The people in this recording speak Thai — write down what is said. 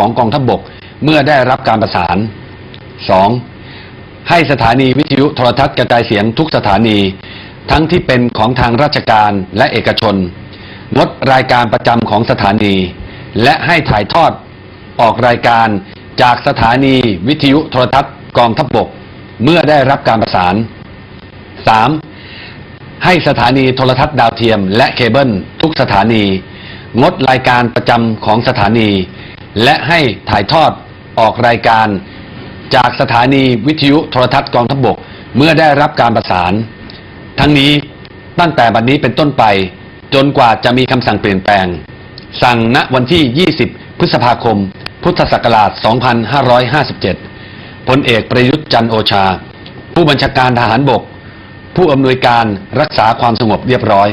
ของกองทัพบก เมื่อได้รับการประสาน 2. ให้สถานีวิทยุโทรทัศน์กระจายเสียงทุกสถานี ทั้งที่เป็นของทางราชการและเอกชน งดรายการประจำของสถานี และให้ถ่ายทอดออกรายการจากสถานีวิทยุโทรทัศน์กองทัพบกเมื่อได้รับการประสาน 3. ให้สถานีโทรทัศน์ดาวเทียม และเคเบิลทุกสถานี งดรายการประจำของสถานี และให้ถ่ายทอดออกรายการ จากสถานีวิทยุโทรทัศน์กองทัพบกเมื่อได้รับการประสาน ทั้งนี้ตั้งแต่บัดนนี้เป็นต้นไป จนกว่าจะมีคำสั่งเปลี่ยนแปลง สั่งณวันที่ 20 พฤษภาคม พุทธศักราช 2557พลเอกประยุทธ์จันทร์โอชา ผู้บัญชาการทหารบก ผู้อำนวยการรักษาความสงบเรียบร้อย